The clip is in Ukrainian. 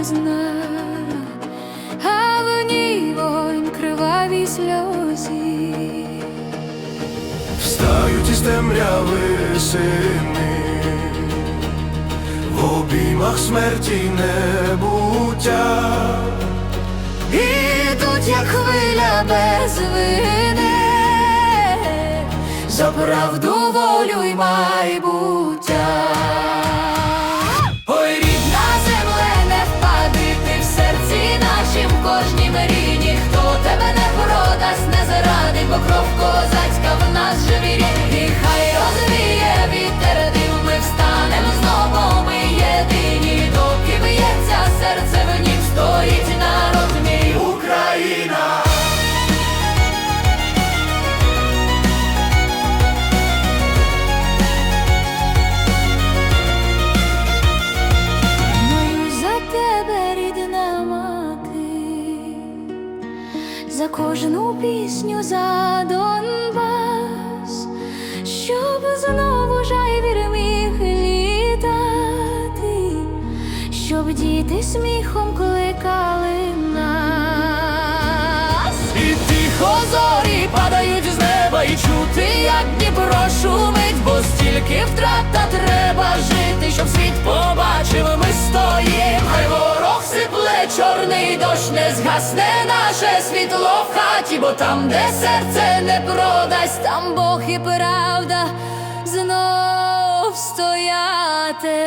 мовчазна, а в ній вогонь криваві сльози. Встають із темряви сини, в обіймах смерті небуття. Ідуть, як хвиля без вини, за правду, волю й майбуття. За кожну пісню за Донбас, щоб знову жайвір міг літати, щоб діти сміхом кликали нас. і тихо зорі падають з неба, і чути, як Дніпро шумить, бо стільки втрат та треба жити, щоб світ побачив, чорний дощ не згасне наше світло в хаті, бо там, де серце не продасть, Там Бог і правда знов стояти.